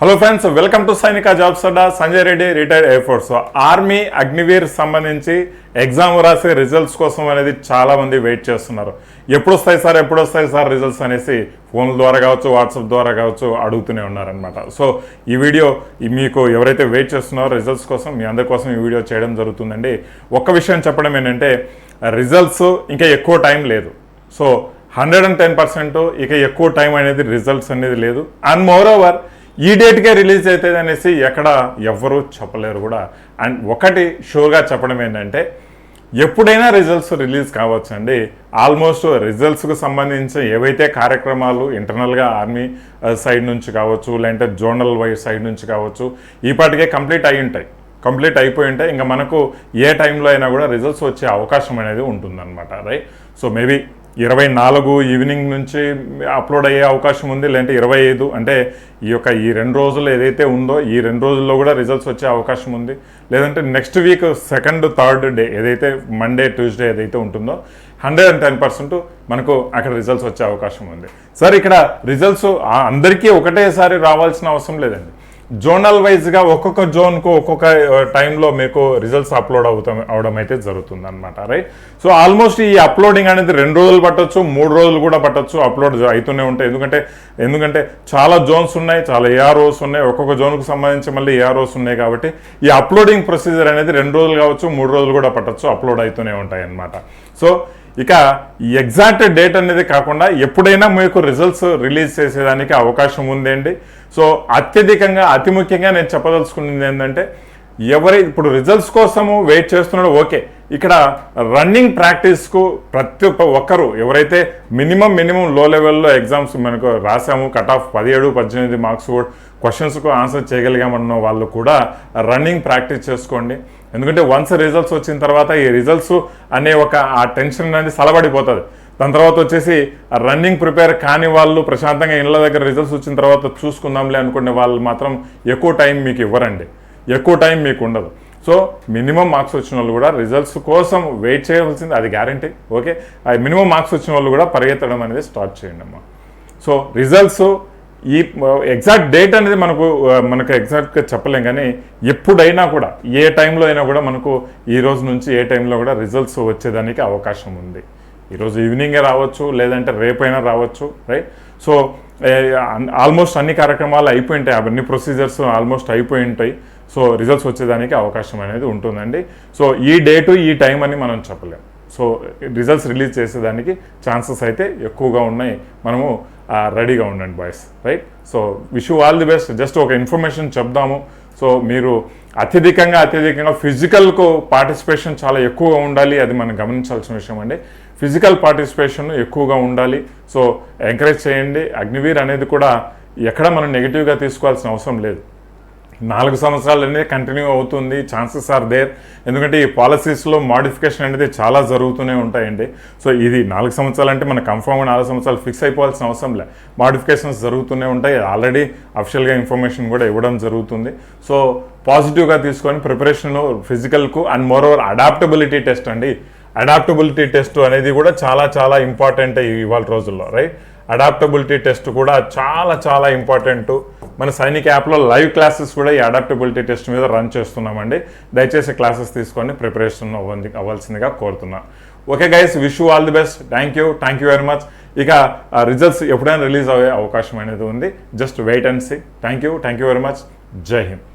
Hello friends welcome to Sainika jobs Adda Sanjay Reddy retired air force army Agniveer సంబంధించి exam రాసే results కోసం అనేది చాలామంది wait చేస్తున్నారు. ఎప్పుడు వస్తాయి సార్ ఎప్పుడు వస్తాయి సార్ రిజల్ట్స్ అనేసి ఫోన్ల ద్వారా కావచ్చు వాట్సాప్ ద్వారా కావచ్చు అడుగుతూనే ఉన్నారనమాట సో ఈ వీడియో మీకు ఎవరైతే వెయిట్ చేస్తున్నారో రిజల్ట్స్ కోసం మీ అందరి కోసం ఈ వీడియో చేయడం జరుగుతుందండి. ఒక్క విషయం చెప్పడం ఏంటంటే రిజల్ట్స్ ఇంకా ఎక్కువ టైం లేదు. So hundred and ten percent ఇక ఎక్కువ టైం అనేది రిజల్ట్స్ అనేది లేదు. అండ్ మోర్ ఓవర్ ఈ డేట్కే రిలీజ్ అవుతుంది అనేసి ఎక్కడ ఎవ్వరూ చెప్పలేరు కూడా. అండ్ ఒకటి షూర్గా చెప్పడం ఏంటంటే ఎప్పుడైనా రిజల్ట్స్ రిలీజ్ కావచ్చు అండి ఆల్మోస్ట్ రిజల్ట్స్కు సంబంధించిన ఏవైతే కార్యక్రమాలు ఇంటర్నల్గా ఆర్మీ సైడ్ నుంచి కావచ్చు లేదంటే జోనల్ వైజ్ సైడ్ నుంచి కావచ్చు ఈపాటికే కంప్లీట్ అయి ఉంటాయి. కంప్లీట్ అయిపోయి ఉంటాయి. ఇంకా మనకు ఏ టైంలో అయినా కూడా రిజల్ట్స్ వచ్చే అవకాశం అనేది ఉంటుందన్నమాట రైట్? సో మేబీ ఇరవై నాలుగు ఈవినింగ్ నుంచి అప్లోడ్ అయ్యే అవకాశం ఉంది లేదంటే ఇరవై ఐదు. అంటే ఈ యొక్క ఈ రెండు రోజులు ఏదైతే ఉందో ఈ రెండు రోజుల్లో కూడా రిజల్ట్స్ వచ్చే అవకాశం ఉంది. లేదంటే next week second third day ఏదైతే మండే ట్యూస్డే ఏదైతే ఉంటుందో హండ్రెడ్ అండ్ టెన్ పర్సెంట్ మనకు అక్కడ రిజల్ట్స్ వచ్చే అవకాశం ఉంది. సార్ ఇక్కడ రిజల్ట్స్ అందరికీ ఒకటేసారి రావాల్సిన అవసరం లేదండి. జోనల్ వైజ్గా ఒక్కొక్క జోన్కు ఒక్కొక్క టైంలో మీకు రిజల్ట్స్ అప్లోడ్ అవుతాం అవడం అయితే జరుగుతుంది అనమాట రైట్ సో ఆల్మోస్ట్ ఈ అప్లోడింగ్ అనేది రెండు రోజులు పట్టొచ్చు మూడు రోజులు కూడా పట్టొచ్చు అప్లోడ్ అవుతూనే ఉంటాయి. ఎందుకంటే ఎందుకంటే చాలా జోన్స్ ఉన్నాయి చాలా ఏఆర్ఓస్ ఉన్నాయి. ఒక్కొక్క జోన్కు సంబంధించి మళ్ళీ ఏఆర్ఓస్ ఉన్నాయి కాబట్టి ఈ అప్లోడింగ్ ప్రొసీజర్ అనేది రెండు రోజులు కావచ్చు మూడు రోజులు కూడా పట్టొచ్చు అప్లోడ్ అవుతూనే ఉంటాయి అనమాట సో ఇక ఎగ్జాక్ట్ డేట్ అనేది కాకుండా ఎప్పుడైనా మీకు రిజల్ట్స్ రిలీజ్ చేసేదానికి అవకాశం ఉందండి. సో అత్యధికంగా అతి ముఖ్యంగా నేను చెప్పదలుచుకున్నది ఏంటంటే ఎవరి ఇప్పుడు రిజల్ట్స్ కోసము వెయిట్ చేస్తున్నాడో ఓకే ఇక్కడ రన్నింగ్ ప్రాక్టీస్కు ప్రతి ఒక్కరు ఎవరైతే మినిమం మినిమం లో లెవెల్లో ఎగ్జామ్స్ మనకు రాసాము కట్ ఆఫ్ పదిహేడు పద్దెనిమిది మార్క్స్ క్వశ్చన్స్కు ఆన్సర్ చేయగలిగామన్న వాళ్ళు కూడా రన్నింగ్ ప్రాక్టీస్ చేసుకోండి. ఎందుకంటే వన్స్ రిజల్ట్స్ వచ్చిన తర్వాత ఈ రిజల్ట్స్ అనే ఒక ఆ టెన్షన్ అనేది సలబడిపోతుంది. దాని తర్వాత వచ్చేసి రన్నింగ్ ప్రిపేర్ కాని వాళ్ళు ప్రశాంతంగా ఇళ్ళ దగ్గర రిజల్ట్స్ వచ్చిన తర్వాత చూసుకుందాంలే అనుకునే వాళ్ళు మాత్రం ఎక్కువ టైం మీకు ఇవ్వరండి. ఎక్కువ టైం మీకు ఉండదు. సో మినిమం మార్క్స్ వచ్చిన వాళ్ళు కూడా రిజల్ట్స్ కోసం వెయిట్ చేయవలసింది అది గ్యారంటీ ఓకే అది మినిమం మార్క్స్ వచ్చిన వాళ్ళు కూడా పరిగెత్తడం అనేది స్టార్ట్ చేయండి అమ్మా. సో రిజల్ట్స్ ఈ ఎగ్జాక్ట్ డేట్ అనేది మనకు మనకు ఎగ్జాక్ట్గా చెప్పలేం కానీ ఎప్పుడైనా కూడా ఏ టైంలో అయినా కూడా మనకు ఈ రోజు నుంచి ఏ టైంలో కూడా రిజల్ట్స్ వచ్చేదానికి అవకాశం ఉంది. ఈరోజు ఈవినింగే రావచ్చు లేదంటే రేపైనా రావచ్చు రైట్ సో ఆల్మోస్ట్ అన్ని కార్యక్రమాలు అయిపోయి ఉంటాయి అవన్నీ ప్రొసీజర్స్ ఆల్మోస్ట్ అయిపోయి ఉంటాయి సో రిజల్ట్స్ వచ్చేదానికి అవకాశం అనేది ఉంటుందండి. సో ఈ డేటు ఈ టైం అని మనం చెప్పలేము సో రిజల్ట్స్ రిలీజ్ చేసేదానికి ఛాన్సెస్ అయితే ఎక్కువగా ఉన్నాయి. మనము రెడీగా ఉండండి boys right so wish all the best just ఒక ఇన్ఫర్మేషన్ చెప్దాము. సో మీరు అత్యధికంగా అత్యధికంగా ఫిజికల్కు పార్టిసిపేషన్ చాలా ఎక్కువగా ఉండాలి. అది మనం గమనించాల్సిన విషయం అండి. ఫిజికల్ పార్టిసిపేషన్ ఎక్కువగా ఉండాలి. సో ఎంకరేజ్ చేయండి. అగ్నివీర్ అనేది కూడా ఎక్కడ మనం నెగిటివ్గా తీసుకోవాల్సిన అవసరం లేదు. నాలుగు సంవత్సరాలు అనేది కంటిన్యూ అవుతుంది. Chances are there. ఎందుకంటే ఈ పాలసీస్లో మాడిఫికేషన్ అనేది చాలా జరుగుతూనే ఉంటాయండి. సో ఇది నాలుగు సంవత్సరాలు అంటే మన కన్ఫర్మ్గా నాలుగు సంవత్సరాలు ఫిక్స్ అయిపోవాల్సిన అవసరం లే. మాడిఫికేషన్స్ జరుగుతూనే ఉంటాయి. ఆల్రెడీ అఫిషియల్గా ఇన్ఫర్మేషన్ కూడా ఇవ్వడం జరుగుతుంది. సో పాజిటివ్గా తీసుకొని ప్రిపరేషన్ ఫిజికల్కు and moreover adaptability test అండి. అడాప్టబిలిటీ టెస్ట్ అనేది కూడా చాలా చాలా ఇంపార్టెంట్ ఇవాళ రోజుల్లో రైట్ అడాప్టబిలిటీ టెస్ట్ కూడా చాలా చాలా ఇంపార్టెంట్ మన సైనిక్ యాప్లో లైవ్ క్లాసెస్ కూడా ఈ అడాప్టబిలిటీ టెస్ట్ మీద రన్ చేస్తున్నామండి. దయచేసి క్లాసెస్ తీసుకొని ప్రిపరేషన్ అవ్వంది అవ్వాల్సిందిగా కోరుతున్నాను okay guys wish all the best thank you thank you very much ఇక రిజల్ట్స్ ఎప్పుడైనా రిలీజ్ అయ్యే అవకాశం అనేది ఉంది. Just wait and see thank you thank you very much జై హింద్